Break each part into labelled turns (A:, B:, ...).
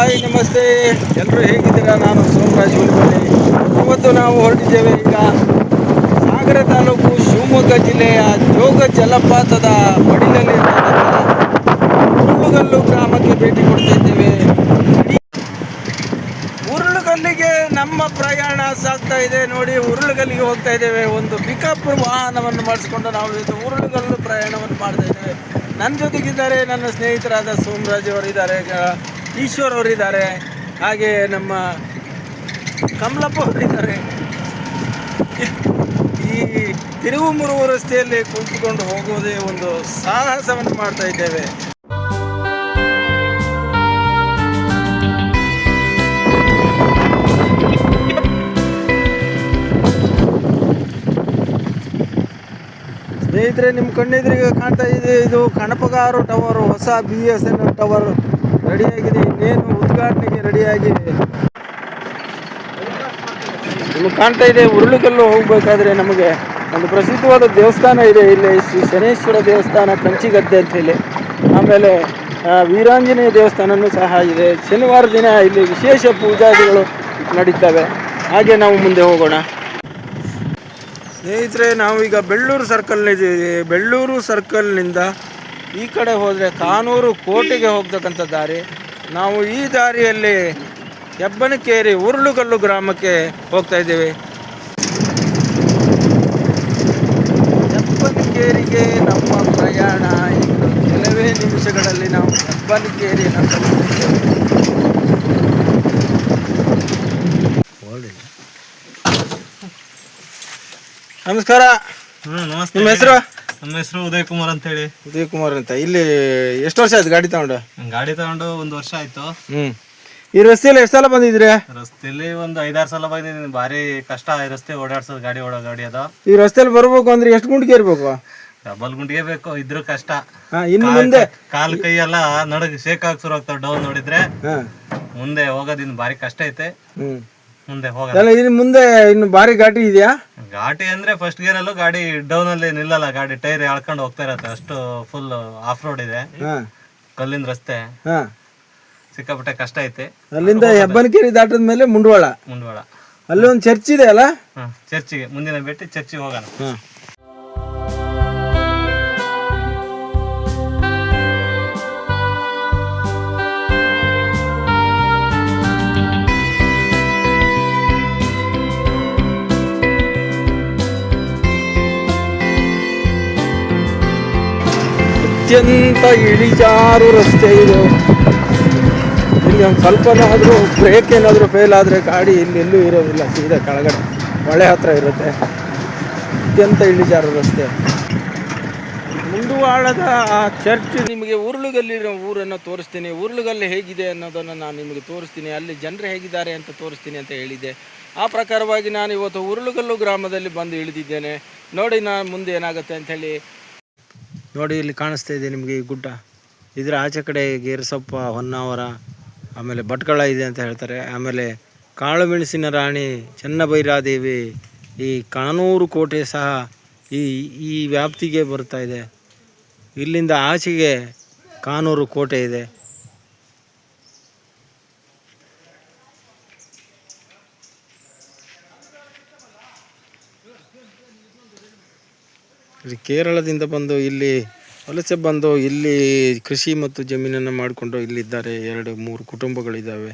A: Hi, ನಮಸ್ತೆ. ಎಲ್ಲರೂ ಹೇಗಿದ್ದೀರಾ? ನಾನು ಸೋಮರಾಜ್ ಇವತ್ತು ನಾವು ಹೊರಟಿದ್ದೇವೆ ಈಗ ಸಾಗರ ತಾಲೂಕು ಶಿವಮೊಗ್ಗ ಜಿಲ್ಲೆಯ ಜೋಗ ಜಲಪಾತದ ಮಡಿಲಲ್ಲಿ ಉರುಳುಗಲ್ಲು ಗ್ರಾಮಕ್ಕೆ ಭೇಟಿ ಕೊಡ್ತಾ ಇದ್ದೇವೆ. ಉರುಳುಗಲ್ಲಿಗೆ ನಮ್ಮ ಪ್ರಯಾಣ ಸಾಗ್ತಾ ಇದೆ. ನೋಡಿ, ಉರುಳುಗಲ್ಲಿಗೆ ಹೋಗ್ತಾ ಇದ್ದೇವೆ. ಒಂದು ಪಿಕಪ್ ವಾಹನವನ್ನು ಮಾಡಿಸ್ಕೊಂಡು ನಾವು ಇದು ಉರುಳುಗಲ್ಲು ಪ್ರಯಾಣವನ್ನು ಮಾಡ್ತಾ ಇದ್ದೇವೆ. ನನ್ನ ಜೊತೆಗಿದ್ದಾರೆ, ನನ್ನ ಸ್ನೇಹಿತರಾದ ಸೋಮರಾಜ್ ಅವರಿದ್ದಾರೆ ಈಶ್ವರ್ ಅವರಿದ್ದಾರೆ, ಹಾಗೆ ನಮ್ಮ ಕಮಲಪ್ಪ ಅವರಿದ್ದಾರೆ. ಈ ತಿರುವು ಮುರುವು ರಸ್ತೆಯಲ್ಲಿ ಕುಳಿತುಕೊಂಡು ಹೋಗುವುದೇ ಒಂದು ಸಾಹಸವನ್ನು ಮಾಡ್ತಾ ಇದ್ದೇವೆ. ಸ್ನೇಹಿತರೆ, ನಿಮ್ಮ ಕಣ್ಣೆದುರಿಗೆ ಕಾಣ್ತಾ ಇದೆ, ಇದು ಕಣಪಗಾರು ಟವರ್, ಹೊಸ B S N L tower. ರೆಡಿಯಾಗಿದೆ ಇನ್ನೇನು ಉದ್ಘಾಟನೆಗೆ ರೆಡಿಯಾಗಿದೆ ನಿಮಗೆ ಕಾಣ್ತಾ ಇದೆ ಉರುಳುಕಲ್ಲು ಹೋಗಬೇಕಾದ್ರೆ ನಮಗೆ ಒಂದು ಪ್ರಸಿದ್ಧವಾದ ದೇವಸ್ಥಾನ ಇದೆ ಇಲ್ಲಿ ಶ್ರೀ ಶನೇಶ್ವರ ದೇವಸ್ಥಾನ ಕಂಚಿಗದ್ದೆ ಅಂತ ಹೇಳಿ. ಆಮೇಲೆ ವೀರಾಂಜನೇಯ ದೇವಸ್ಥಾನವೂ ಸಹ ಇದೆ. ಶನಿವಾರ ದಿನ ಇಲ್ಲಿ ವಿಶೇಷ ಪೂಜಾದಿಗಳು ನಡೀತವೆ. ಹಾಗೆ ನಾವು ಮುಂದೆ ಹೋಗೋಣ. ಸ್ನೇಹಿತರೆ ನಾವು ಈಗ ಬೆಳ್ಳೂರು ಸರ್ಕಲ್ನಿದ್ದೀವಿ ಬೆಳ್ಳೂರು ಸರ್ಕಲ್ನಿಂದ ಈ ಕಡೆ ಹೋದರೆ ಕಾನೂರು ಕೋಟೆಗೆ ಹೋಗ್ತಕ್ಕಂಥ ದಾರಿ. ನಾವು ಈ ದಾರಿಯಲ್ಲಿ ಹೆಬ್ಬನಕೇರಿ ಉರುಳುಗಲ್ಲು ಗ್ರಾಮಕ್ಕೆ ಹೋಗ್ತಾ ಇದ್ದೇವೆ. ಹೆಬ್ಬನಕೇರಿಗೆ ನಮ್ಮ ಪ್ರಯಾಣ ಇನ್ನು ಕೆಲವೇ ನಿಮಿಷಗಳಲ್ಲಿ ನಾವು ಹೆಬ್ಬನಕೇರಿಯನ್ನು ನಮಸ್ಕಾರ. ನಿಮ್ಮ ಹೆಸರು?
B: ನಮ್ಮ ಹೆಸರು ಉದಯ್ ಕುಮಾರ್ ಅಂತ ಹೇಳಿ
A: ಉದಯ್ ಕುಮಾರ್ ಅಂತ. ಇಲ್ಲಿ ಎಷ್ಟು ವರ್ಷ ಆಯ್ತು ಗಾಡಿ ತಗೊಂಡು?
B: ಗಾಡಿ ತಗೊಂಡು ಒಂದು ವರ್ಷ ಆಯ್ತು.
A: ಹ್ಮ್. ಈ ರಸ್ತೆಯಲ್ಲಿ ಎಷ್ಟು ಸಲ ಬಂದಿದ್ರಿ?
B: ರಸ್ತೆಯಲ್ಲಿ ಒಂದು ಐದಾರು ಸಲ ಬಂದಿದ್ದೀನಿ. ಭಾರಿ ಕಷ್ಟ ಈ ರಸ್ತೆ ಓಡಾಡ್ಸೋದು ಗಾಡಿ ಓಡೋ ಗಾಡಿ ಅದ.
A: ಈ ರಸ್ತೆಯಲ್ಲಿ ಬರ್ಬೇಕು ಅಂದ್ರೆ ಎಷ್ಟು ಗುಂಡಿಗೆ ಇರ್ಬೇಕು
B: ಡಬಲ್ ಗುಂಡಿಗೆ ಬೇಕು ಇದ್ರು ಕಷ್ಟ.
A: ಹಾ ಇನ್ನು ಮುಂದೆ?
B: ಕಾಲ್ ಕೈ ಎಲ್ಲ ನಡಗ್ ಶೇಕ್ ಆಗಿ ಶುರು ಆಗ್ತಾವ ಡೌನ್ ನೋಡಿದ್ರೆ. ಮುಂದೆ ಹೋಗೋದಿನ್ ಭಾರಿ ಕಷ್ಟ ಐತೆ. ಮುಂದೆ ಹೋಗಲ್ಲ.
A: ಅಲ್ಲ ಇನ್ನು ಮುಂದೆ ಇನ್ನು ಭಾರಿ ಘಾಟಿ ಇದೆಯಾ?
B: ಘಾಟಿ ಅಂದ್ರೆ ಫಸ್ಟ್ ಗೇರ್ ಅಲ್ಲೂ ಗಾಡಿ ಡೌನ್ ಅಲ್ಲಿ ನಿಲ್ಲಲ್ಲ ಗಾಡಿ ಟೈರ್ ಎಳ್ಕೊಂಡು ಹೋಗ್ತಾ ಇರತ್ತೆ. ಅಷ್ಟು ಫುಲ್ ಆಫ್ ರೋಡ್ ಇದೆ.
A: ಹಾ.
B: ಕಲ್ಲಿನ ರಸ್ತೆ.
A: ಹಾಂ.
B: ಸಿಕ್ಕಾಪಟ್ಟೆ ಕಷ್ಟ ಐತೆ.
A: ಅಲ್ಲಿಂದ ಹೆಬ್ಬನಕೇರಿ ದಾಟದ ಮೇಲೆ ಮುಂಡವಾಳ.
B: ಮುಂಡವಾಳ.
A: ಅಲ್ಲಿ ಒಂದು ಚರ್ಚ್ ಇದೆ ಅಲ್ಲ?
B: ಚರ್ಚ್ ಚರ್ಚಿಗೆ ಮುಂದಿನ ಭೇಟಿ ಚರ್ಚಿಗೆ ಹೋಗೋಣ.
A: ಅತ್ಯಂತ ಇಳಿಜಾರು ರಸ್ತೆ ಇದು. ಇಲ್ಲಿ ಒಂದು ಸ್ವಲ್ಪನಾದರೂ ಬ್ರೇಕ್ ಏನಾದರೂ ಫೇಲ್ ಆದರೆ ಗಾಡಿ ಇಲ್ಲಿ ಎಲ್ಲೂ ಇರೋದಿಲ್ಲ, ಸೀದಾ ಕೆಳಗಡೆ. ಮಳೆ ಹತ್ರ ಇರುತ್ತೆ. ಅತ್ಯಂತ ಇಳಿಜಾರು ರಸ್ತೆ. ಮುಂದುವಾಳದ ಆ ಚರ್ಚ್ ನಿಮಗೆ ಉರುಳುಗಲ್ಲಿರೋ ಊರನ್ನು ತೋರಿಸ್ತೀನಿ. ಉರುಳುಗಲ್ಲು ಹೇಗಿದೆ ಅನ್ನೋದನ್ನು ನಾನು ನಿಮಗೆ ತೋರಿಸ್ತೀನಿ. ಅಲ್ಲಿ ಜನರು ಹೇಗಿದ್ದಾರೆ ಅಂತ ತೋರಿಸ್ತೀನಿ ಅಂತ ಹೇಳಿದೆ. ಆ ಪ್ರಕಾರವಾಗಿ ನಾನು ಇವತ್ತು ಉರುಳುಗಲ್ಲು ಗ್ರಾಮದಲ್ಲಿ ಬಂದು ಇಳಿದಿದ್ದೇನೆ. ನೋಡಿ ನಾನು ಮುಂದೆ ಏನಾಗುತ್ತೆ ಅಂಥೇಳಿ ನೋಡಿ, ಇಲ್ಲಿ ಕಾಣಿಸ್ತಾ ಇದೆ ನಿಮಗೆ ಈ ಗುಡ್ಡ. ಇದರ ಆಚೆ ಕಡೆ ಗೇರಸೊಪ್ಪ, ಹೊನ್ನಾವರ, ಆಮೇಲೆ ಭಟ್ಕಳ ಇದೆ ಅಂತ ಹೇಳ್ತಾರೆ. ಆಮೇಲೆ ಕಾಳುಮೆಣಸಿನ ರಾಣಿ ಚೆನ್ನಭೈರಾದೇವಿ, ಈ ಕಾನೂರು ಕೋಟೆ ಸಹ ಈ ಈ ವ್ಯಾಪ್ತಿಗೆ ಬರ್ತಾ ಇದೆ. ಇಲ್ಲಿಂದ ಆಚೆಗೆ ಕಾನೂರು ಕೋಟೆ ಇದೆ. ಇಲ್ಲಿ ಕೇರಳದಿಂದ ಬಂದು ಇಲ್ಲಿ ವಲಸೆ ಬಂದು ಇಲ್ಲಿ ಕೃಷಿ ಮತ್ತು ಜಮೀನನ್ನು ಮಾಡಿಕೊಂಡು ಇಲ್ಲಿದ್ದಾರೆ ಎರಡು, ಮೂರು ಕುಟುಂಬಗಳಿದ್ದಾವೆ.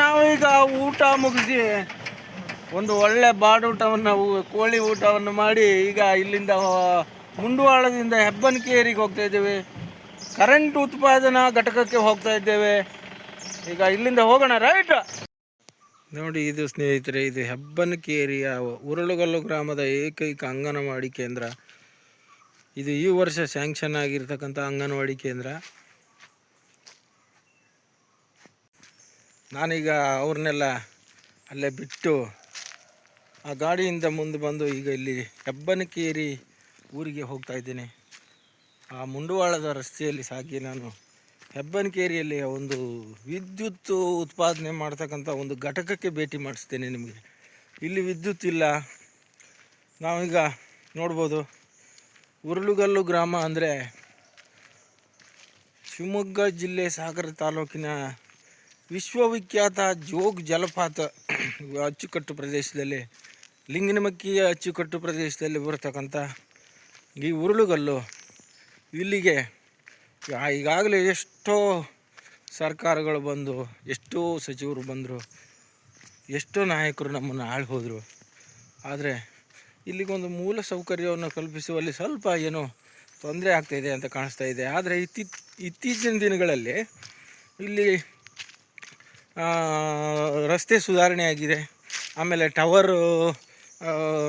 A: ನಾವು ನಾವೀಗ ಊಟ ಮುಗಿಸಿ ಒಂದು ಒಳ್ಳೆ ಬಾಡೂಟವನ್ನು, ಕೋಳಿ ಊಟವನ್ನು ಮಾಡಿ ಈಗ ಇಲ್ಲಿಂದ ಮುಂಡವಾಳದಿಂದ ಹೆಬ್ಬನಕೇರಿಗೆ ಹೋಗ್ತಾ ಇದ್ದೇವೆ. ಕರೆಂಟ್ ಉತ್ಪಾದನಾ ಘಟಕಕ್ಕೆ ಹೋಗ್ತಾ ಇದ್ದೇವೆ. ಈಗ ಇಲ್ಲಿಂದ ಹೋಗೋಣ ರೈಟ್ ನೋಡಿ, ಇದು ಸ್ನೇಹಿತರೆ, ಇದು ಹೆಬ್ಬನಕೇರಿಯ ಉರುಳುಗಲ್ಲು ಗ್ರಾಮದ ಏಕೈಕ ಅಂಗನವಾಡಿ ಕೇಂದ್ರ. ಇದು ಈ ವರ್ಷ ಸ್ಯಾಂಕ್ಷನ್ ಆಗಿರ್ತಕ್ಕಂಥ ಅಂಗನವಾಡಿ ಕೇಂದ್ರ. ನಾನೀಗ ಅವ್ರನ್ನೆಲ್ಲ ಅಲ್ಲೇ ಬಿಟ್ಟು ಆ ಗಾಡಿಯಿಂದ ಮುಂದೆ ಬಂದು ಈಗ ಇಲ್ಲಿ ಹೆಬ್ಬನಕೇರಿ ಊರಿಗೆ ಹೋಗ್ತಾ ಇದ್ದೇನೆ. ಆ ಮುಂಡವಾಳದ ರಸ್ತೆಯಲ್ಲಿ ಸಾಗಿ ನಾನು ಹೆಬ್ಬನಕೇರಿಯಲ್ಲಿ ಒಂದು ವಿದ್ಯುತ್ ಉತ್ಪಾದನೆ ಮಾಡ್ತಕ್ಕಂಥ ಒಂದು ಘಟಕಕ್ಕೆ ಭೇಟಿ ಮಾಡಿಸ್ತೇನೆ ನಿಮಗೆ. ಇಲ್ಲಿ ವಿದ್ಯುತ್ ಇಲ್ಲ. ನಾವೀಗ ನೋಡ್ಬೋದು, ಉರುಳುಗಲ್ಲು ಗ್ರಾಮ ಅಂದರೆ ಶಿವಮೊಗ್ಗ ಜಿಲ್ಲೆ ಸಾಗರ ತಾಲೂಕಿನ ವಿಶ್ವವಿಖ್ಯಾತ ಜೋಗ್ ಜಲಪಾತ ಅಚ್ಚುಕಟ್ಟು ಪ್ರದೇಶದಲ್ಲಿ ಲಿಂಗನಮಕ್ಕಿಯ ಅಚ್ಚುಕಟ್ಟು ಪ್ರದೇಶದಲ್ಲಿ ಬರತಕ್ಕಂಥ ಈ ಉರುಳುಗಲ್ಲು ಇಲ್ಲಿಗೆ ಈಗಾಗಲೇ ಎಷ್ಟೋ ಸರ್ಕಾರಗಳು ಬಂದು, ಎಷ್ಟೋ ಸಚಿವರು ಬಂದರು, ಎಷ್ಟೋ ನಾಯಕರು ನಮ್ಮನ್ನು ಆಳಿ ಹೋದರು. ಆದರೆ ಇಲ್ಲಿಗೊಂದು ಮೂಲ ಸೌಕರ್ಯವನ್ನು ಕಲ್ಪಿಸುವಲ್ಲಿ ಸ್ವಲ್ಪ ಏನೋ ತೊಂದರೆ ಆಗ್ತಾಯಿದೆ ಅಂತ ಕಾಣಿಸ್ತಾ ಇದೆ. ಆದರೆ ಇತ್ತೀ, ಇತ್ತೀಚಿನ ದಿನಗಳಲ್ಲಿ ಇಲ್ಲಿ ರಸ್ತೆ ಸುಧಾರಣೆ ಆಗಿದೆ ಆಮೇಲೆ ಟವರು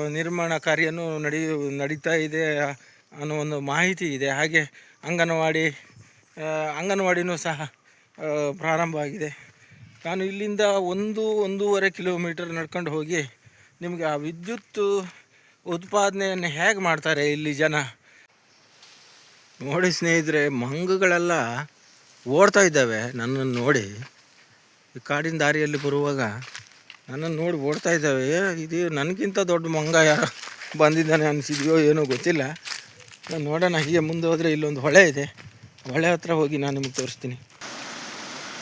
A: ನಿರ್ಮಾಣ ಕಾರ್ಯನೂ ನಡೆಯು ನಡೀತಾ ಇದೆ ಅನ್ನೋ ಒಂದು ಮಾಹಿತಿ ಇದೆ. ಹಾಗೆ ಅಂಗನವಾಡಿ ಅಂಗನವಾಡಿನೂ ಸಹ ಪ್ರಾರಂಭ ಆಗಿದೆ. ನಾನು ಇಲ್ಲಿಂದ ಒಂದು, ಒಂದೂವರೆ ಕಿಲೋಮೀಟರ್ ನಡ್ಕೊಂಡು ಹೋಗಿ ನಿಮಗೆ ಆ ವಿದ್ಯುತ್ ಉತ್ಪಾದನೆಯನ್ನು ಹೇಗೆ ಮಾಡ್ತಾರೆ ಇಲ್ಲಿ ಜನ? ನೋಡಿ ಸ್ನೇಹಿತರೆ, ಮಂಗಗಳೆಲ್ಲ ಓಡ್ತಾ ಇದ್ದಾವೆ ನನ್ನನ್ನು ನೋಡಿ. ಈ ಕಾಡಿನ ದಾರಿಯಲ್ಲಿ ಬರುವಾಗ ನನ್ನನ್ನು ನೋಡಿ ಓಡ್ತಾ ಇದ್ದಾವೆ. ಇದು ನನಗಿಂತ ದೊಡ್ಡ ಮಂಗ ಯಾರು ಬಂದಿದ್ದಾನೆ ಅನಿಸಿದೆಯೋ ಏನೋ ಗೊತ್ತಿಲ್ಲ. ನಾನು ನೋಡೋಣ, ಹೀಗೆ ಮುಂದೆ ಹೋದರೆ ಇಲ್ಲೊಂದು ಹೊಳೆ ಇದೆ. ಹೊಳೆ ಹತ್ರ ಹೋಗಿ ನಾನು ನಿಮಗೆ ತೋರಿಸ್ತೀನಿ.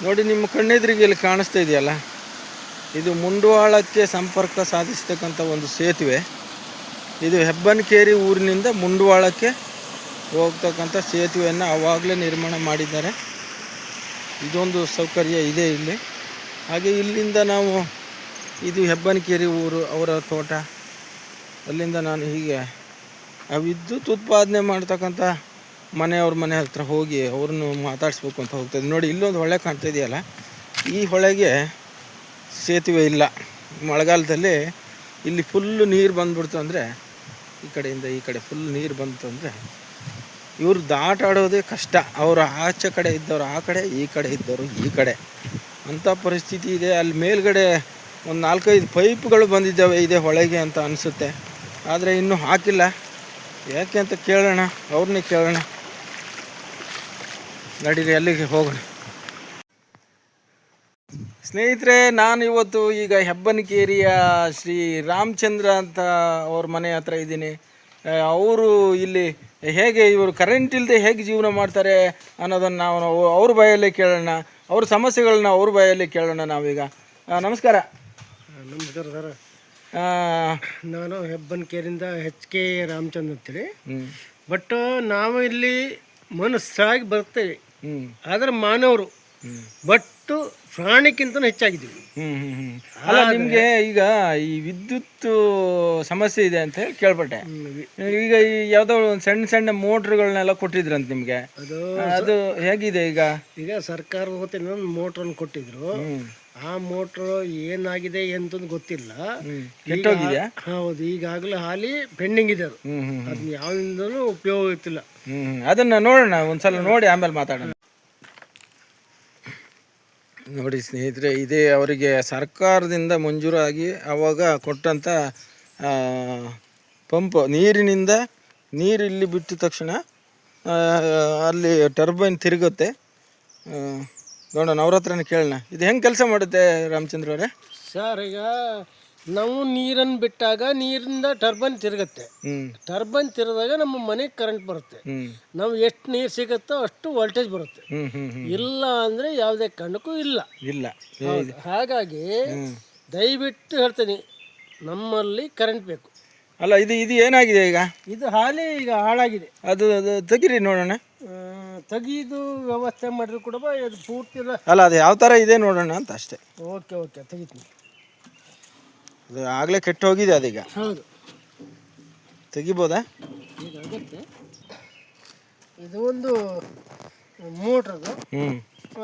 A: ನೋಡಿ, ನಿಮ್ಮ ಕಣ್ಣೆದ್ರಿಗೆ ಇಲ್ಲಿ ಕಾಣಿಸ್ತಾ ಇದೆಯಲ್ಲ? ಇದು ಮುಂಡವಾಳಕ್ಕೆ ಸಂಪರ್ಕ ಸಾಧಿಸ್ತಕ್ಕಂಥ ಒಂದು ಸೇತುವೆ. ಇದು ಹೆಬ್ಬನಕೇರಿ ಊರಿನಿಂದ ಮುಂಡವಾಳಕ್ಕೆ ಹೋಗ್ತಕ್ಕಂಥ ಸೇತುವೆಯನ್ನು ಆವಾಗಲೇ ನಿರ್ಮಾಣ ಮಾಡಿದ್ದಾರೆ. ಇದೊಂದು ಸೌಕರ್ಯ ಇದೆ ಇಲ್ಲಿ. ಹಾಗೆ ಇಲ್ಲಿಂದ ನಾವು ಇದು ಹೆಬ್ಬನಕೇರಿ ಊರು, ಅವರ ತೋಟ. ಅಲ್ಲಿಂದ ನಾನು ಹೀಗೆ ಆ ವಿದ್ಯುತ್ ಉತ್ಪಾದನೆ ಮಾಡ್ತಕ್ಕಂಥ ಮನೆಯವ್ರ ಮನೆ ಹತ್ರ ಹೋಗಿ ಅವ್ರನ್ನು ಮಾತಾಡಿಸ್ಬೇಕು ಅಂತ ಹೋಗ್ತಾಯಿದ್ದೆ ನೋಡಿ, ಇಲ್ಲೊಂದು ಹೊಳೆ ಕಾಣ್ತಾ ಇದೆಯಲ್ಲ, ಈ ಹೊಳೆಗೆ ಸೇತುವೆ ಇಲ್ಲ. ಮಳೆಗಾಲದಲ್ಲಿ ಇಲ್ಲಿ ಫುಲ್ಲು ನೀರು ಬಂದ್ಬಿಡ್ತು ಅಂದರೆ, ಈ ಕಡೆಯಿಂದ ಈ ಕಡೆ ಫುಲ್ ನೀರು ಬಂತು ಅಂದರೆ, ಇವರು ದಾಟಾಡೋದೇ ಕಷ್ಟ. ಅವರು ಆಚೆ ಕಡೆ ಇದ್ದವರು ಆ ಕಡೆ, ಈ ಕಡೆ ಇದ್ದವರು ಈ ಕಡೆ. ಅಂಥ ಪರಿಸ್ಥಿತಿ ಇದೆ. ಅಲ್ಲಿ ಮೇಲ್ಗಡೆ ಒಂದು ನಾಲ್ಕೈದು ಪೈಪ್ಗಳು ಬಂದಿದ್ದಾವೆ ಇದೆ ಹೊಳೆಗೆ ಅಂತ ಅನಿಸುತ್ತೆ. ಆದರೆ ಇನ್ನೂ ಹಾಕಿಲ್ಲ. ಯಾಕೆ ಅಂತ ಕೇಳೋಣ ಅವ್ರನ್ನೇ ಕೇಳೋಣ. ನಡೀರಿ, ಅಲ್ಲಿಗೆ ಹೋಗೋಣ. ಸ್ನೇಹಿತರೆ, ನಾನು ಇವತ್ತು ಈಗ ಹೆಬ್ಬನಕೇರಿಯ ಶ್ರೀ ರಾಮಚಂದ್ರ ಅಂತ ಅವ್ರ ಮನೆ ಹತ್ರ ಇದ್ದೀನಿ. ಅವರು ಇಲ್ಲಿ ಹೇಗೆ ಇವರು ಕರೆಂಟ್ ಇಲ್ಲದೆ ಹೇಗೆ ಜೀವನ ಮಾಡ್ತಾರೆ ಅನ್ನೋದನ್ನು ನಾವು ಅವ್ರ ಬಾಯಲ್ಲೇ ಕೇಳೋಣ. ಅವ್ರ ಸಮಸ್ಯೆಗಳನ್ನ ಅವ್ರ ಬಾಯಲ್ಲೇ ಕೇಳೋಣ ನಾವೀಗ. ನಮಸ್ಕಾರ.
C: ನಮಸ್ಕಾರ ಸರ್
A: ಆ,
C: ನಾನು ಹೆಬ್ಬನಕೇರಿಂದ ಎಚ್ ಕೆ ರಾಮಚಂದ್ರ ಅಂತೇಳಿ. ಬಟ್ ನಾವು ಇಲ್ಲಿ ಮನಸ್ಸಾಗಿ ಬರ್ತೇವೆ. ಆದ್ರೆ ಮಾನವರು. ಬಟ್ಟು ಪ್ರಾಣಿಕ್ಕಿಂತ ಹೆಚ್ಚಾಗಿದ್ದೀವಿ.
A: ಹ್ಮ್ ಹ್ಮ್ ಹ್ಮ್. ಅಲ್ಲ ನಿಮಗೆ ಈಗ ಈ ವಿದ್ಯುತ್ ಸಮಸ್ಯೆ ಇದೆ ಅಂತ ಹೇಳಿ ಕೇಳ್ಪಟ್ಟೆ. ಈಗ ಈ ಯಾವುದೋ ಒಂದು ಸಣ್ಣ ಸಣ್ಣ ಮೋಟ್ರ್ಗಳನ್ನೆಲ್ಲ ಕೊಟ್ಟಿದ್ರಂತ ನಿಮಗೆ.
C: ಅದು
A: ಅದು ಹೇಗಿದೆ ಈಗ?
C: ಈಗ ಸರ್ಕಾರ ಮೋಟ್ರನ್ನು ಕೊಟ್ಟಿದ್ರು. ಆ ಮೋಟ್ರ್ ಏನಾಗಿದೆ ಅಂತ ಗೊತ್ತಿಲ್ಲ.
A: ಕೆಟ್ಟೋಗಿದ್ಯಾ?
C: ಹೌದು ಈಗಾಗಲೇ ಹಾಲಿ ಪೆಂಡಿಂಗ್ ಇದೆ ಅದು. ಅದನ್ನ ಉಪಯೋಗ ಇತ್ತಿಲ್ಲ
A: ಅದನ್ನ ನೋಡೋಣ ಒಂದ್ಸಲ ನೋಡಿ ಆಮೇಲೆ ಮಾತಾಡೋಣ. ನೋಡಿ ಸ್ನೇಹಿತರೆ ಇದೇ ಅವರಿಗೆ ಸರ್ಕಾರದಿಂದ ಮಂಜೂರಾಗಿ ಅವಾಗ ಕೊಟ್ಟಂಥ ಪಂಪ್ ನೀರಿನಿಂದ ನೀರು ಇಲ್ಲಿ ಬಿಟ್ಟ ತಕ್ಷಣ ಅಲ್ಲಿ ಟರ್ಬೈನ್ ತಿರುಗುತ್ತೆ. ನೋಡೋಣ ಅವ್ರ ಹತ್ರನೇ ಕೇಳೋಣ ಇದು ಹೆಂಗೆ ಕೆಲಸ ಮಾಡುತ್ತೆ ರಾಮಚಂದ್ರ ಅವರೇ?
C: ಸರ್ ಈಗ ನಾವು ನೀರನ್ನು ಬಿಟ್ಟಾಗ ನೀರಿಂದ ಟರ್ಬನ್ ತಿರುಗುತ್ತೆ. ಟರ್ಬನ್ ತಿರುದಾಗ ನಮ್ಮ ಮನೆಗೆ ಕರೆಂಟ್ ಬರುತ್ತೆ. ನಾವು ಎಷ್ಟು ನೀರು ಸಿಗುತ್ತೋ ಅಷ್ಟು ವೋಲ್ಟೇಜ್ ಬರುತ್ತೆ. ಇಲ್ಲ ಅಂದರೆ ಯಾವುದೇ ಕಾರಣಕ್ಕೂ ಇಲ್ಲ.
A: ಇಲ್ಲ.
C: ಹಾಗಾಗಿ ದಯವಿಟ್ಟು ಹೇಳ್ತೀನಿ ನಮ್ಮಲ್ಲಿ ಕರೆಂಟ್ ಬೇಕು.
A: ಅಲ್ಲ ಇದು ಇದು ಏನಾಗಿದೆ ಈಗ?
C: ಇದು ಹಾಲಿ ಈಗ ಹಾಳಾಗಿದೆ.
A: ಅದು ಅದು ತೆಗಿರಿ ನೋಡೋಣ.
C: ತೆಗೀದು ವ್ಯವಸ್ಥೆ ಮಾಡಿದ್ರು ಕೂಡ ಇದು ಪೂರ್ತಿ ಇಲ್ಲ
A: ಅಲ್ಲ ಅದು ಯಾವ ಥರ ಇದೆ ನೋಡೋಣ ಅಂತ ಅಷ್ಟೇ.
C: ಓಕೆ ಓಕೆ ತೆಗಿತೀನಿ.
A: ಅದು ಆಗಲೇ ಕೆಟ್ಟು ಹೋಗಿದೆ ಅದೀಗ.
C: ಹೌದು.
A: ತೆಗಿಬೋದಾ?
C: ಇದು ಒಂದು ಮೋಟ್ರದು.
A: ಹ್ಞೂ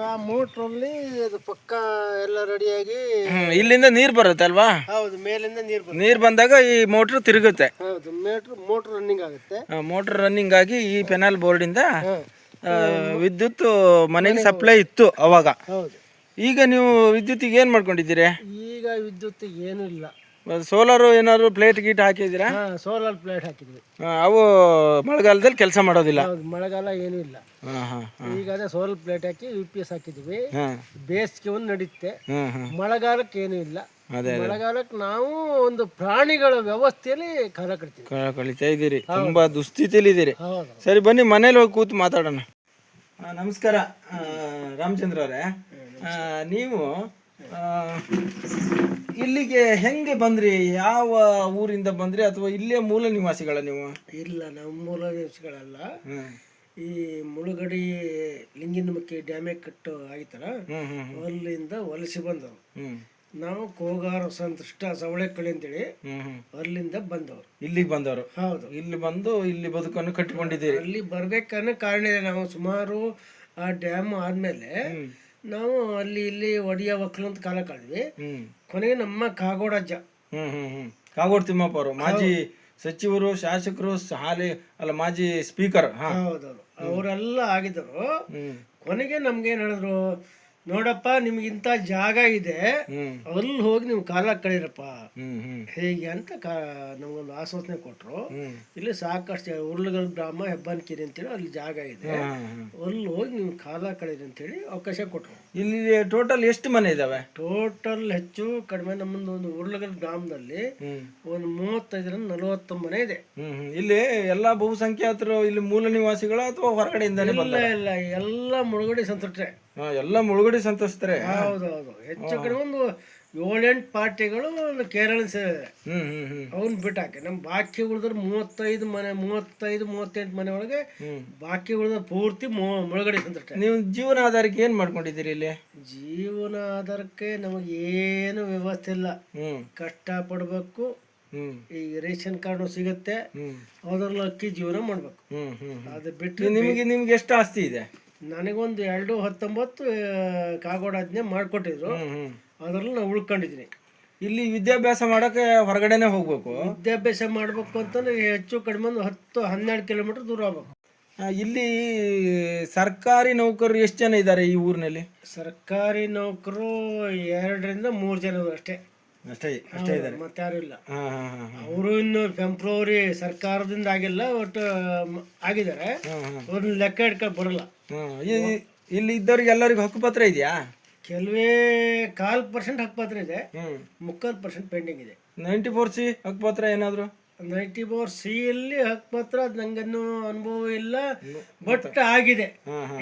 C: ಆ ಮೋಟ್ರಲ್ಲಿ ಅದು ಪಕ್ಕ ಎಲ್ಲ ರೆಡಿಯಾಗಿ
A: ಇಲ್ಲಿಂದ ನೀರು ಬರುತ್ತೆ ಅಲ್ವಾ?
C: ಹೌದು ಮೇಲಿಂದ ನೀರು ಬರುತ್ತೆ.
A: ನೀರು ಬಂದಾಗ ಈ ಮೋಟ್ರ್ ತಿರುಗುತ್ತೆ.
C: ಹೌದು ಮೋಟ್ರ್ ಮೋಟ್ರ್ ರನ್ನಿಂಗ್ ಆಗುತ್ತೆ.
A: ಮೋಟ್ರ್ ರನ್ನಿಂಗ್ ಆಗಿ ಈ ಪೆನಾಲ್ ಬೋರ್ಡಿಂದ ವಿದ್ಯುತ್ ಮನೆಗೆ ಸಪ್ಲೈ ಇತ್ತು ಅವಾಗ.
C: ಹೌದು.
A: ಈಗ ನೀವು ವಿದ್ಯುತ್ತಿಗೆ ಏನು ಮಾಡ್ಕೊಂಡಿದ್ದೀರಿ?
C: ಈಗ ವಿದ್ಯುತ್ ಏನು ಇಲ್ಲ.
A: ಸೋಲಾರು ಏನಾದ್ರು ಪ್ಲೇಟ್ ಗೀಟ್ ಹಾಕಿದ್ದೀರಾ?
C: ಹಾ ಸೋಲಾರ್ ಪ್ಲೇಟ್ ಹಾಕಿದ್ವಿ.
A: ಅವು ಮಳೆಗಾಲದಲ್ಲಿ ಕೆಲಸ ಮಾಡೋದಿಲ್ಲ.
C: ಹೌದು ಮಳೆಗಾಲ ಏನೂ ಇಲ್ಲ.
A: ಹಾಂ ಹಾಂ
C: ಈಗ ಅದೇ ಸೋಲಾರ್ ಪ್ಲೇಟ್ ಹಾಕಿ ಯು ಪಿ ಎಸ್ ಹಾಕಿದ್ವಿ.
A: ಹಾಂ.
C: ಬೇಸಿಗೆ ಒಂದು ನಡೀತೆ.
A: ಹಾಂ ಹಾಂ
C: ಮಳೆಗಾಲಕ್ಕೆ ಏನೂ ಇಲ್ಲ.
A: ಅದೇ
C: ಮಳೆಗಾಲಕ್ಕೆ ನಾವು ಒಂದು ಪ್ರಾಣಿಗಳ ವ್ಯವಸ್ಥೆಯಲ್ಲಿ ಕಾಲ
A: ಕಳಿತೀವಿ ಕಳೀತಾ ಇದ್ದೀರಿ. ತುಂಬಾ ದುಸ್ಥಿತಿಯಲ್ಲಿ ಇದ್ದೀರಿ.
C: ಹೌದು.
A: ಸರಿ ಬನ್ನಿ ಮನೇಲಿ ಹೋಗಿ ಕೂತು ಮಾತಾಡೋಣ. ಆ, ನಮಸ್ಕಾರ. ಆ, ರಾಮಚಂದ್ರ ಅವರೇ. ಆ, ನೀವು ಆ, ಇಲ್ಲಿಗೆ ಹೆಂಗೆ ಬಂದ್ರಿ? ಯಾವ ಊರಿಂದ ಬಂದ್ರಿ? ಅಥವಾ ಇಲ್ಲೇ ಮೂಲ ನಿವಾಸಿಗಳ ನೀವು?
C: ಇಲ್ಲ ನಮ್ಮ ಮೂಲ ನಿವಾಸಿಗಳಲ್ಲ.
A: ಹ್ಮ್.
C: ಈ ಮುಳುಗಡಿ ಮುಖಿ ಡ್ಯಾಮೇಜ್ ಕಟ್ಟು ಆಗಿತ್ತಲ್ಲ
A: ಹ್ಮ್ ಹ್ಮ್.
C: ಅಲ್ಲಿಂದ ವಲಸೆ ಬಂದವು.
A: ಹ್ಮ್.
C: ನಾವು ಕೋಗಾರ ಸಂತೃಷ್ಟ ಸವಳೆಕಳಿ ಅಂತೇಳಿ ಅಲ್ಲಿಂದ ಬಂದವರು.
A: ಇಲ್ಲಿಗೆ ಬಂದವರು.
C: ಹೌದು.
A: ಇಲ್ಲಿ ಬಂದು ಇಲ್ಲಿ ಬದುಕನ್ನು ಕಟ್ಟಿಕೊಂಡಿದ್ದೀರಿ.
C: ಅಲ್ಲಿ ಬರ್ಬೇಕನ್ನೋ ಕಾರಣ ಇದೆ. ನಾವು ಸುಮಾರು ಆ ಡ್ಯಾಮ್ ಆದ್ಮೇಲೆ ನಾವು ಅಲ್ಲಿ ಇಲ್ಲಿ ಒಡಿಯ ಒಕ್ಕಲು ಅಂತ ಕಾಲ ಕಳೆದ್ವಿ. ಕೊನೆಗೆ ನಮ್ಮ ಕಾಗೋಡ
A: ಅಜ್ಜ. ಹ್ಮ್ ಹ್ಮ್ ಕಾಗೋಡು ತಿಮ್ಮಪ್ಪ ಅವರು ಮಾಜಿ ಸಚಿವರು ಶಾಸಕರು ಹಾಲಿ ಅಲ್ಲ ಮಾಜಿ ಸ್ಪೀಕರ್ ಹೌದು
C: ಹೌದೌದು. ಅವರೆಲ್ಲ ಆಗಿದ್ದರು. ಕೊನೆಗೆ ನಮ್ಗೆ ಏನ್ ಹೇಳಿದ್ರು ನೋಡಪ್ಪ ನಿಮ್ಗೆ ಇಂಥ ಜಾಗ ಇದೆ. ಅಲ್ಲಿ ಹೋಗಿ ನೀವು ಕಾಲ ಕಳೀರಪ್ಪ ಹೇಗೆ ಅಂತ ಕಾ ನಮ್ಗೊಂದು ಆಶ್ವಾಸನೆ ಕೊಟ್ರು. ಇಲ್ಲಿ ಸಾಕಷ್ಟು ಉರುಳುಗಳ ಗ್ರಾಮ ಹೆಬ್ಬನ್ಕಿರಿ ಅಂತೇಳಿ ಅಲ್ಲಿ ಜಾಗ ಇದೆ. ಅಲ್ಲಿ ಹೋಗಿ ನೀವು ಕಾಲ ಕಳೀರಿ ಅಂತೇಳಿ ಅವಕಾಶ ಕೊಟ್ರು.
A: ಇಲ್ಲಿ ಟೋಟಲ್ ಎಷ್ಟು ಮನೆ ಇದಾವೆ?
C: ಟೋಟಲ್ ಹೆಚ್ಚು ಕಡಿಮೆ ನಮ್ಮದು ಒಂದು ಉರುಳುಗಳ ಗ್ರಾಮದಲ್ಲಿ ಒಂದು ಮೂವತ್ತೈದರಿಂದ ನಲವತ್ತು ಮನೆ ಇದೆ.
A: ಇಲ್ಲಿ ಎಲ್ಲಾ ಬಹುಸಂಖ್ಯಾತರು ಇಲ್ಲಿ ಮೂಲ ನಿವಾಸಿಗಳು ಅಥವಾ ಹೊರಗಡೆಯಿಂದ
C: ಇಲ್ಲ ಇಲ್ಲ. ಎಲ್ಲ ಮುಳುಗಡೆ ಸಂತಟ್ರೆ
A: ಎಲ್ಲ ಮುಳುಗಡೆ ಸಂತಸ್ತಾರೆ.
C: ಹೌದೌದು. ಹೆಚ್ಚು ಕಡಿಮೆ ಒಂದು ಏಳೆಂಟು ಪಾರ್ಟಿಗಳು ಕೇರಳ ಸೇರಿದೆ. ಅವನ್ ಬಿಟ್ಟಾಕೆ. ನಮ್ಮ ಬಾಕಿ ಉಳಿದ್ರೆ ಮೂವತ್ತೈದು ಮನೆ ಮೂವತ್ತೈದು ಮೂವತ್ತೆಂಟು ಮನೆ ಒಳಗೆ. ಬಾಕಿ ಉಳಿದ ಪೂರ್ತಿ ಮುಳುಗಡೆ ಸಂತಷ್ಟ
A: ನೀವು ಜೀವನ ಆಧಾರಕ್ಕೆ ಏನ್ ಮಾಡ್ಕೊಂಡಿದ್ದೀರಿ ಇಲ್ಲಿ?
C: ಜೀವನ ಆಧಾರಕ್ಕೆ ನಮಗೆ ಏನು ವ್ಯವಸ್ಥೆ ಇಲ್ಲ.
A: ಹ್ಮ್.
C: ಕಷ್ಟ ಪಡಬೇಕು ಈ ರೇಷನ್ ಕಾರ್ಡ್ ಸಿಗುತ್ತೆ. ಅದರಲ್ಲಿ ಅಕ್ಕಿ ಜೀವನ ಮಾಡ್ಬೇಕು.
A: ಹ್ಮ್ ಹ್ಮ್
C: ಅದು ಬಿಟ್ಟು
A: ನಿಮಗೆ ನಿಮ್ಗೆ ಎಷ್ಟು ಆಸ್ತಿ ಇದೆ?
C: ನನಗೊಂದು ಎರಡು ಹತ್ತೊಂಬತ್ತು ಕಾಗೋಡ ಮಾಡಿಕೊಟ್ಟಿದ್ರು.
A: ಹ್ಮ್ ಹ್ಮ್.
C: ಅದರಲ್ಲಿ ನಾವು ಉಳ್ಕೊಂಡಿದ್ದೀನಿ.
A: ಇಲ್ಲಿ ವಿದ್ಯಾಭ್ಯಾಸ ಮಾಡಕ್ಕೆ ಹೊರಗಡೆನೆ ಹೋಗ್ಬೇಕು?
C: ವಿದ್ಯಾಭ್ಯಾಸ ಮಾಡಬೇಕು ಅಂತಂದ್ರೆ ಹೆಚ್ಚು ಕಡಿಮೆ ಒಂದು ಹತ್ತು ಹನ್ನೆರಡು ಕಿಲೋಮೀಟರ್ ದೂರ ಆಗ್ಬೇಕು.
A: ಇಲ್ಲಿ ಸರ್ಕಾರಿ ನೌಕರರು ಎಷ್ಟು ಜನ ಇದ್ದಾರೆ ಈ ಊರಿನಲ್ಲಿ?
C: ಸರ್ಕಾರಿ ನೌಕರು ಎರಡರಿಂದ ಮೂರು ಜನ ಅಷ್ಟೇ.
A: ಅಷ್ಟೇ ಅಷ್ಟೇ ಇದ್ದಾರೆ.
C: ಮತ್ತೆ ಯಾರು ಇಲ್ಲ. ಅವರು ಇನ್ನು ಟೆಂಪ್ರವರಿ ಸರ್ಕಾರದಿಂದ ಆಗಿಲ್ಲ ಒಟ್ಟು ಆಗಿದ್ದಾರೆ. ಅವ್ರನ್ನ ಲೆಕ್ಕ ಇಟ್ಕೊಂಡು ಬರಲ್ಲ.
A: ಇಲ್ಲಿ ಇದ್ದವ್ರಿಗೆ ಎಲ್ಲರಿಗೂ ಹಕ್ಕುಪತ್ರ ಇದೆಯಾ?
C: ಕೆಲವೇ ಕಾಲ್ ಪರ್ಸೆಂಟ್ ಹಕ್ಕುಪತ್ರ ಇದೆ.
A: ಹ್ಮ್.
C: ಮುಕ್ಕಾಲು ಪರ್ಸೆಂಟ್ ಪೆಂಡಿಂಗ್ ಇದೆ.
A: ನೈಂಟಿ ಫೋರ್ ಸಿ ಹಕ್ಕುಪತ್ರ ಏನಾದ್ರು?
C: ನೈಂಟಿ ಫೋರ್ ಸಿ ಅಲ್ಲಿ ಹಕ್ಕುಪತ್ರ ಅದು ನಂಗನ್ನು ಅನುಭವ ಇಲ್ಲ. ಬಟ್ ಆಗಿದೆ.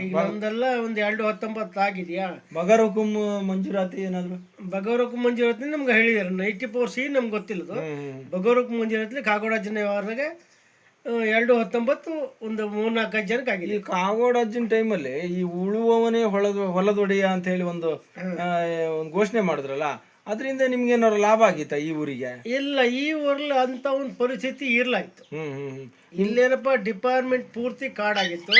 C: ಈಗ ನಮ್ದೆಲ್ಲ ಒಂದು ಎರಡು ಹತ್ತೊಂಬತ್ತು ಆಗಿದೆಯಾ?
A: ಬಗರ್ ಹುಕುಂ ಮಂಜೂರಾತಿ ಏನಾದ್ರು?
C: ಬಗರ್ ಹುಕುಂ ಮಂಜೂರಾತಿ ನಮ್ಗೆ ಹೇಳಿದಾರೆ ನೈಂಟಿ ಫೋರ್ ಸಿ ನಮ್ಗೆ ಗೊತ್ತಿಲ್ಲದು.
A: ಬಗರ್
C: ಹುಕುಮ್ ಮಂಜೂರಾತಿ ಕಾಗೋಡ ಜಿಲ್ಲೆ ವ್ಯವಹಾರದಾಗ ಎರಡು ಹತ್ತೊಂಬತ್ತು ಒಂದು ಮೂರ್ನಾಲ್ಕು ಜನಕ್ಕೆ ಆಗಿದೆ.
A: ಈ ಕಾಗೋಡಜ್ಜಿನ ಟೈಮಲ್ಲಿ ಈ ಉಳುವವನೇ ಹೊಲದ ಹೊಲದೊಡೆಯ ಅಂತ ಹೇಳಿ ಒಂದು ಒಂದು ಘೋಷಣೆ ಮಾಡಿದ್ರಲ್ಲ ಅದರಿಂದ ನಿಮ್ಗೆ ಏನಾದ್ರು ಲಾಭ ಆಗಿತ್ತ ಈ ಊರಿಗೆ?
C: ಇಲ್ಲ ಈ ಊರಲ್ಲಿ ಅಂತ ಒಂದು ಪರಿಸ್ಥಿತಿ ಇರ್ಲಾಯ್ತು. ಇಲ್ಲೇನಪ್ಪ ಡಿಪಾರ್ಟ್ಮೆಂಟ್ ಪೂರ್ತಿ ಕಾಡಾಗಿತ್ತು.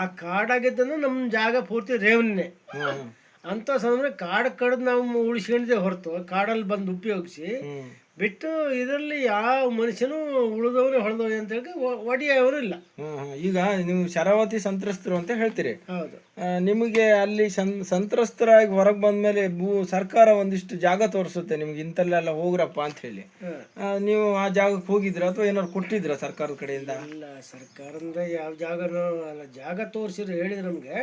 C: ಆ ಕಾಡಾಗಿತ್ತಂದ್ರೆ ನಮ್ಮ ಜಾಗ ಪೂರ್ತಿ
A: ರೇವನ್ನೇ.
C: ಅಂತ ಸಂದ್ರೆ ಕಾಡು ಕಡ್ದು ನಾವು ಉಳಿಸ್ಕೊಂಡಿದ್ದೆ ಹೊರತು ಕಾಡಲ್ಲಿ ಬಂದು ಉಪಯೋಗಿಸಿ. ಬಿಟ್ಟು ಇದರಲ್ಲಿ ಯಾವ ಮನುಷ್ಯನು ಉಳಿದವನೇ ಹೊಡೆದವನೇ ಅಂತ ಹೇಳಿ ಒಡಿಯವರು ಇಲ್ಲ.
A: ಈಗ ನೀವು ಶರಾವತಿ ಸಂತ್ರಸ್ತರು ಅಂತ ಹೇಳ್ತೀರಿ.
C: ಹೌದು.
A: ನಿಮಗೆ ಅಲ್ಲಿ ಸನ್ ಸಂತ್ರಸ್ತರಾಗಿ ಹೊರಗೆ ಬಂದ್ಮೇಲೆ ಭೂ ಸರ್ಕಾರ ಒಂದಿಷ್ಟು ಜಾಗ ತೋರಿಸುತ್ತೆ ನಿಮ್ಗೆ ಇಂಥಲ್ಲೆಲ್ಲ ಹೋಗ್ರಪ್ಪ ಅಂತ ಹೇಳಿ. ನೀವು ಆ ಜಾಗಕ್ಕೆ ಹೋಗಿದ್ರ ಅಥವಾ ಏನಾದ್ರು ಕೊಟ್ಟಿದ್ರ ಸರ್ಕಾರದ ಕಡೆಯಿಂದ?
C: ಇಲ್ಲ ಸರ್ಕಾರದಿಂದ ಯಾವ ಜಾಗನೂ ಅಲ್ಲ. ಜಾಗ ತೋರಿಸಿದ್ರು ಹೇಳಿದ್ರು ನಮಗೆ.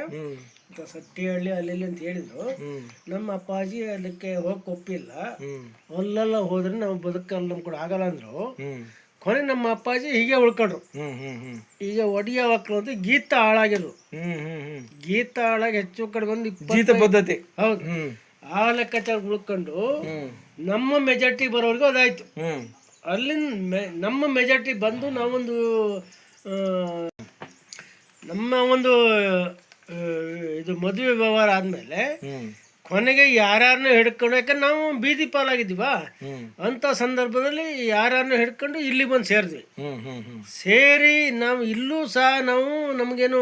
C: ಸಟ್ಟಿಹಳ್ಳಿ ಅಲ್ಲಿ ಅಂತ ಹೇಳಿದ್ರು. ನಮ್ಮ ಅಪ್ಪಾಜಿ ಅದಕ್ಕೆ ಹೋಗಕ್ಕೆ ಒಪ್ಪಿಲ್ಲ ಅಲ್ಲೆಲ್ಲ ಹೋದ್ರೆ ನಾವು ಬದುಕಲ್ಲ ನಮ್ಗೆ ಕೂಡ ಆಗಲ್ಲ ಅಂದ್ರು. ಕೊನೆ ನಮ್ಮ ಅಪ್ಪಾಜಿ ಹೀಗೆ ಉಳ್ಕೊಂಡ್ರು. ಈಗ ಒಡಿಯ ಮಕ್ಕಳು ಅಂತ ಗೀತ
A: ಹಾಳಾಗಿದ್ರು
C: ಗೀತ ಹಾಳಾಗಿ ಹೆಚ್ಚು ಕಡೆ ಬಂದು
A: ಗೀತ ಪದ್ಧತಿ.
C: ಹೌದು. ಆ ಲೆಕ್ಕಾಚಾರ ಉಳ್ಕೊಂಡು ನಮ್ಮ ಮೆಜಾರಿಟಿ ಬರೋವರೆಗೂ ಅದಾಯ್ತು. ಅಲ್ಲಿಂದ ನಮ್ಮ ಮೆಜಾರಿಟಿ ಬಂದು ನಾವೊಂದು ನಮ್ಮ ಒಂದು ಇದು ಮದುವೆ ವ್ಯವಹಾರ ಆದಮೇಲೆ ಕೊನೆಗೆ ಯಾರ್ಯಾರನ್ನು ಹಿಡ್ಕೊಂಡು ಯಾಕಂದ್ರೆ ನಾವು ಬೀದಿ ಪಾಲಾಗಿದ್ದೀವಾ?
A: ಅಂತ
C: ಅಂಥ ಸಂದರ್ಭದಲ್ಲಿ ಯಾರ್ಯಾರನ್ನ ಹಿಡ್ಕೊಂಡು ಇಲ್ಲಿ ಬಂದು ಸೇರಿದ್ವಿ. ಸೇರಿ ನಾವು ಇಲ್ಲೂ ಸಹ ನಾವು ನಮಗೇನು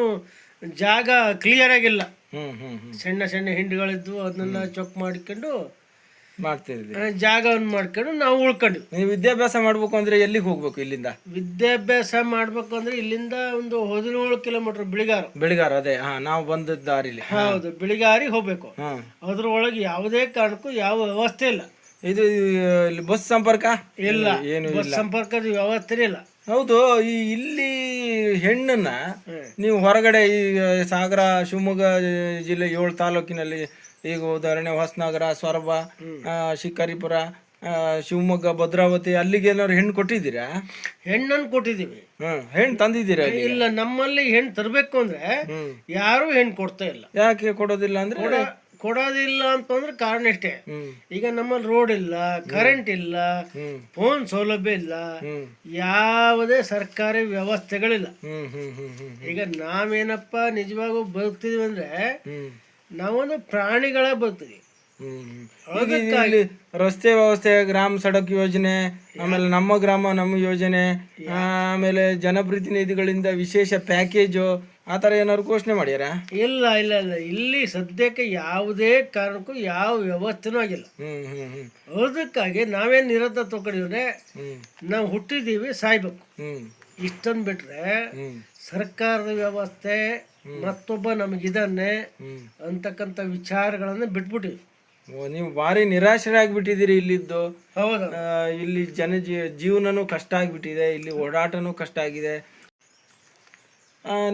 C: ಜಾಗ ಕ್ಲಿಯರ್ ಆಗಿಲ್ಲ. ಸಣ್ಣ ಸಣ್ಣ ಹಿಂಡುಗಳಿದ್ವು ಅದನ್ನೆಲ್ಲ ಚೊಕ್ ಮಾಡ್ಕೊಂಡು
A: ಮಾಡ್ತಿದ್ರಿ
C: ಆ, ಜಾಗವನ್ನು ಮಾಡ್ಕೊಂಡು ನಾವು ಉಳ್ಕೊಂಡ್ವಿ.
A: ನೀವು ವಿದ್ಯಾಭ್ಯಾಸ ಮಾಡ್ಬೇಕು ಅಂದ್ರೆ ಎಲ್ಲಿಗೆ ಹೋಗ್ಬೇಕು ಇಲ್ಲಿಂದ?
C: ವಿದ್ಯಾಭ್ಯಾಸ ಮಾಡ್ಬೇಕು ಅಂದ್ರೆ ಇಲ್ಲಿಂದ ಒಂದು ಹದಿನೇಳು ಕಿಲೋಮೀಟರ್ ಬಿಳಿಗಾರ.
A: ಬಿಳಿಗಾರ ಅದೇ. ಹಾ ನಾವು ಬಂದ ದಾರಿಲಿ.
C: ಹೌದು ಬಿಳಿಗಾರಿ ಹೋಗ್ಬೇಕು. ಅದ್ರೊಳಗೆ ಯಾವುದೇ ಕಾರಣಕ್ಕೂ ಯಾವ ವ್ಯವಸ್ಥೆ ಇಲ್ಲ.
A: ಇದು ಇಲ್ಲಿ ಬಸ್ ಸಂಪರ್ಕ?
C: ಇಲ್ಲ.
A: ಏನು
C: ಬಸ್ ಸಂಪರ್ಕದ ವ್ಯವಸ್ಥೆ ಇಲ್ಲ.
A: ಹೌದು ಈ ಇಲ್ಲಿ ಹೆಣ್ಣನ್ನ ನೀವು ಹೊರಗಡೆ ಈ ಸಾಗರ ಶಿವಮೊಗ್ಗ ಜಿಲ್ಲೆ ಏಳು ತಾಲೂಕಿನಲ್ಲಿ ಈಗ ಉದಾಹರಣೆ ಹೊಸನಗರ ಸೊರಬ ಶಿಕಾರಿಪುರ ಶಿವಮೊಗ್ಗ ಭದ್ರಾವತಿ ಅಲ್ಲಿಗೆ ಏನಾದ್ರು ಹೆಣ್ಣು ಕೊಟ್ಟಿದ್ದೀರಾ?
C: ಹೆಣ್ಣನ್ನು ಕೊಟ್ಟಿದ್ದೀವಿ.
A: ಹ್ಮ್ ಹೆಣ್ಣು ತಂದಿದ್ದೀರಾ ಇಲ್ಲ
C: ನಮ್ಮಲ್ಲಿ ಹೆಣ್ಣು ತರಬೇಕು ಅಂದ್ರೆ ಯಾರು ಹೆಣ್ಣು ಕೊಡ್ತಾ ಇಲ್ಲ.
A: ಯಾಕೆ ಕೊಡೋದಿಲ್ಲ ಅಂದ್ರೆ?
C: ಕೊಡೋದಿಲ್ಲ ಅಂತಂದ್ರೆ ಕಾರಣ ಇಷ್ಟೇ. ಈಗ ನಮ್ಮಲ್ಲಿ ರೋಡ್ ಇಲ್ಲ ಕರೆಂಟ್ ಇಲ್ಲ ಫೋನ್ ಸೌಲಭ್ಯ ಇಲ್ಲ ಯಾವುದೇ ಸರ್ಕಾರಿ ವ್ಯವಸ್ಥೆಗಳಿಲ್ಲ. ಈಗ ನಾವೇನಪ್ಪ ನಿಜವಾಗೂ ಬದುಕ್ತಿದ್ವಿ ಅಂದ್ರೆ ನಾವೊಂದು ಪ್ರಾಣಿಗಳ
A: ಬದುಕಿ ಅದಕ್ಕಾಗಿ. ರಸ್ತೆ ವ್ಯವಸ್ಥೆ ಗ್ರಾಮ ಸಡಕ್ ಯೋಜನೆ ಆಮೇಲೆ ನಮ್ಮ ಗ್ರಾಮ ನಮ್ಮ ಯೋಜನೆ ಆಮೇಲೆ ಜನಪ್ರತಿನಿಧಿಗಳಿಂದ ವಿಶೇಷ ಪ್ಯಾಕೇಜು ಆ ಥರ ಏನಾದ್ರು ಘೋಷಣೆ ಮಾಡ್ಯಾರ?
C: ಇಲ್ಲ ಇಲ್ಲ ಇಲ್ಲ. ಇಲ್ಲಿ ಸದ್ಯಕ್ಕೆ ಯಾವುದೇ ಕಾರಣಕ್ಕೂ ಯಾವ ವ್ಯವಸ್ಥೆನೂ ಆಗಿಲ್ಲ. ಅದಕ್ಕಾಗಿ ನಾವೇನು ನಿರಂತರ ತಗೊಂಡಿದ್ರೆ
A: ಹ್ಮ್.
C: ನಾವು ಹುಟ್ಟಿದ್ದೀವಿ ಸಾಯ್ಬೇಕು. ಬಿಟ್ಟರೆ ಬಿಟ್ರೆ ಸರ್ಕಾರದ ವ್ಯವಸ್ಥೆ ಮತ್ತೊಬ್ಬ
A: ನಮಗಿದನ್ನೇ
C: ಅಂತಕ್ಕಂಥ ವಿಚಾರಗಳನ್ನು ಬಿಟ್ಬಿಟ್ಟಿವಿ.
A: ನೀವು ಭಾರಿ ನಿರಾಶರಾಗಿಬಿಟ್ಟಿದ್ದೀರಿ ಇಲ್ಲಿದ್ದು.
C: ಹೌದು.
A: ಇಲ್ಲಿ ಜನ ಜೀವನನೂ ಕಷ್ಟ ಆಗಿಬಿಟ್ಟಿದೆ ಇಲ್ಲಿ ಓಡಾಟನೂ ಕಷ್ಟ ಆಗಿದೆ.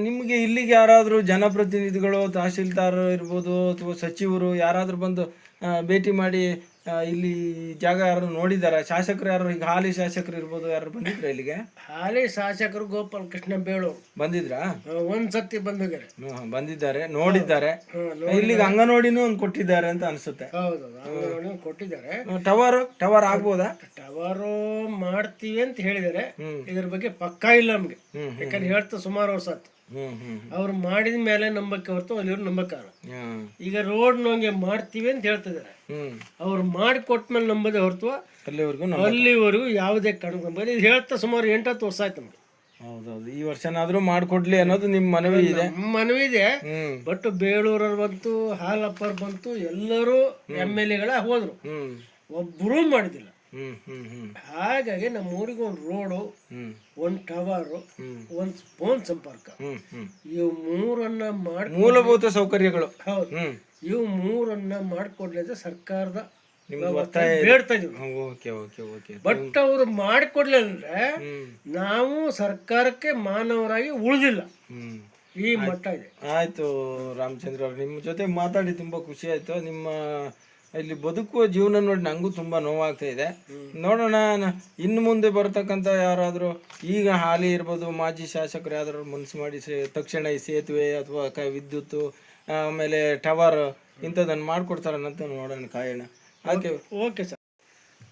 A: ನಿಮಗೆ ಇಲ್ಲಿಗೆ ಯಾರಾದರೂ ಜನಪ್ರತಿನಿಧಿಗಳು ತಹಶೀಲ್ದಾರ್ ಇರ್ಬೋದು ಅಥವಾ ಸಚಿವರು ಯಾರಾದರೂ ಬಂದು ಭೇಟಿ ಮಾಡಿ ಇಲ್ಲಿ ಜಾಗ ಯಾರು ನೋಡಿದಾರ? ಶಾಸಕರು ಯಾರು? ಈಗ ಹಾಲಿ ಶಾಸಕರು ಇರ್ಬೋದು ಯಾರು ಬಂದಿದ್ರ ಇಲ್ಲಿಗೆ?
C: ಹಾಲಿ ಶಾಸಕರು ಗೋಪಾಲ್ ಕೃಷ್ಣ ಬೇಳು
A: ಬಂದಿದ್ರಾ?
C: ಒಂದ್ ಸತಿ
A: ಬಂದಿದ್ದಾರೆ ಬಂದಿದ್ದಾರೆ ನೋಡಿದ್ದಾರೆ. ಇಲ್ಲಿಗೆ ಅಂಗನವಾಡಿನೂ ಒಂದು ಕೊಟ್ಟಿದ್ದಾರೆ ಅಂತ ಅನ್ಸುತ್ತೆ.
C: ಹೌದು ಅಂಗನವಾಡಿ ಕೊಟ್ಟಿದ್ದಾರೆ.
A: ಟವರ್ ಟವರ್ ಆಗ್ಬೋದಾ?
C: ಟವರ್ ಮಾಡ್ತೀವಿ ಅಂತ
A: ಹೇಳಿದಾರೆ.
C: ಇದ್ರ ಬಗ್ಗೆ ಪಕ್ಕಾ ಇಲ್ಲ ನಮ್ಗೆ. ಯಾಕಂದ್ರೆ ಹೇಳ್ತಾ ಸುಮಾರು ವರ್ಷ ಆಯ್ತು. ಅವ್ರು ಮಾಡಿದ ಮೇಲೆ ನಂಬಕ್ಕೆ ಹೊರತು ಅಲ್ಲಿವ್ರು ನಂಬಕ್ಕಾರ ಈಗ ರೋಡ್ ನಂಗೆ ಮಾಡ್ತೀವಿ ಅಂತ ಹೇಳ್ತಿದ್ದಾರೆ. ಅವ್ರು ಮಾಡಿ ಕೊಟ್ಮೇಲೆ ನಂಬದೇ ಹೊರತು
A: ಅಲ್ಲಿವರೆಗೂ
C: ಅಲ್ಲಿವರೆಗೂ ಯಾವುದೇ ಕಾರಣಕ್ಕೆ ಇದು ಹೇಳ್ತಾ ಸುಮಾರು ಎಂಟತ್ತು ವರ್ಷ ಆಯ್ತು ನಮ್ಗೆ.
A: ಹೌದೌದು. ಈ ವರ್ಷನಾದ್ರೂ ಮಾಡ್ಕೊಡ್ಲಿ ಅನ್ನೋದು ನಿಮ್ಮ ಮನವಿ ಇದೆ.
C: ಮನವಿ ಇದೆ. ಬಟ್ ಬೇಳೂರವ್ರು ಬಂತು ಹಾಲಪ್ಪರ್ ಬಂತು ಎಲ್ಲರೂ ಎಂ ಎಲ್ ಎಗಳ ಹೋದ್ರು. ಒಬ್ಬರೂ ಮಾಡಿದಿಲ್ಲ ಹಾಗಾಗಿ ನಮ್ಮ ಊರಿಗೆ ಒಂದು ರೋಡು ಒಂದ್ ಟವರು. ಒಂದು ಫೋನ್ ಸಂಪರ್ಕ. ಇವು ಮೂರನ್ನ ಮಾಡಿ
A: ಮೂಲಭೂತ ಸೌಕರ್ಯಗಳು.
C: ಹೌದು. ಇವು ಮೂರನ್ನ ಮಾಡಿಕೊಡ್ಲಿ ಅಂತ ಸರ್ಕಾರದ. ಬೇಡ್ತಾ ಇದೀವಿ
A: ಓಕೆ ಓಕೆ ಓಕೆ.
C: ಬಟ್ ಅವರು ಮಾಡಿಕೊಡ್ಲಿ ಅಂದ್ರೆ ನಾವು ಸರ್ಕಾರಕ್ಕೆ ಮಾನವರಾಗಿ ಉಳಿದಿಲ್ಲ. ಈ ಮಟ್ಟ ಇದೆ.
A: ಆಯ್ತು ರಾಮಚಂದ್ರ ಅವ್ರು ನಿಮ್ಮ ಜೊತೆ ಮಾತಾಡಿ ತುಂಬಾ ಖುಷಿ ಆಯ್ತು. ನಿಮ್ಮ ಇಲ್ಲಿ ಬದುಕುವ ಜೀವನ ನೋಡಿ ನನಗೂ ತುಂಬಾ ನೋವಾಗ್ತಾ ಇದೆ. ನೋಡೋಣ ಇನ್ನು ಮುಂದೆ ಬರತಕ್ಕಂಥ ಯಾರಾದರೂ ಈಗ ಹಾಲಿ ಇರ್ಬೋದು ಮಾಜಿ ಶಾಸಕರು ಯಾವ್ದಾದ್ರು ಮನಸ್ಸು ಮಾಡಿ ತಕ್ಷಣ ಈ ಸೇತುವೆ ಅಥವಾ ಕ ವಿದ್ಯುತ್ತು ಆಮೇಲೆ ಟವರ್ ಇಂಥದ್ದನ್ನು ಮಾಡಿಕೊಡ್ತಾರನ್ನಂತ ನೋಡೋಣ ಕಾಯೋಣ. ಹಾಗೆ
C: ಓಕೆ ಸರ್.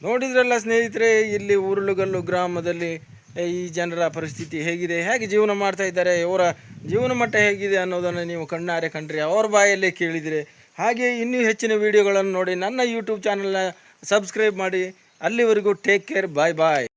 A: ನೋಡಿದ್ರಲ್ಲ ಸ್ನೇಹಿತರೆ ಇಲ್ಲಿ ಉರುಳುಗಲ್ಲು ಗ್ರಾಮದಲ್ಲಿ ಈ ಜನರ ಪರಿಸ್ಥಿತಿ ಹೇಗಿದೆ ಹೇಗೆ ಜೀವನ ಮಾಡ್ತಾ ಇದ್ದಾರೆ ಅವರ ಜೀವನ ಮಟ್ಟ ಹೇಗಿದೆ ಅನ್ನೋದನ್ನು ನೀವು ಕಣ್ಣಾರೆ ಕಂಡ್ರಿ. ಅವ್ರ ಬಾಯಲ್ಲೇ ಕೇಳಿದರೆ ಹಾಗೆ ಇನ್ನೂ ಹೆಚ್ಚಿನ ವಿಡಿಯೋಗಳನ್ನು ನೋಡಿ ನನ್ನ ಯೂಟ್ಯೂಬ್ ಚಾನಲ್ನ ಸಬ್ಸ್ಕ್ರೈಬ್ ಮಾಡಿ. ಅಲ್ಲಿವರೆಗೂ ಟೇಕ್ ಕೇರ್ ಬಾಯ್ ಬಾಯ್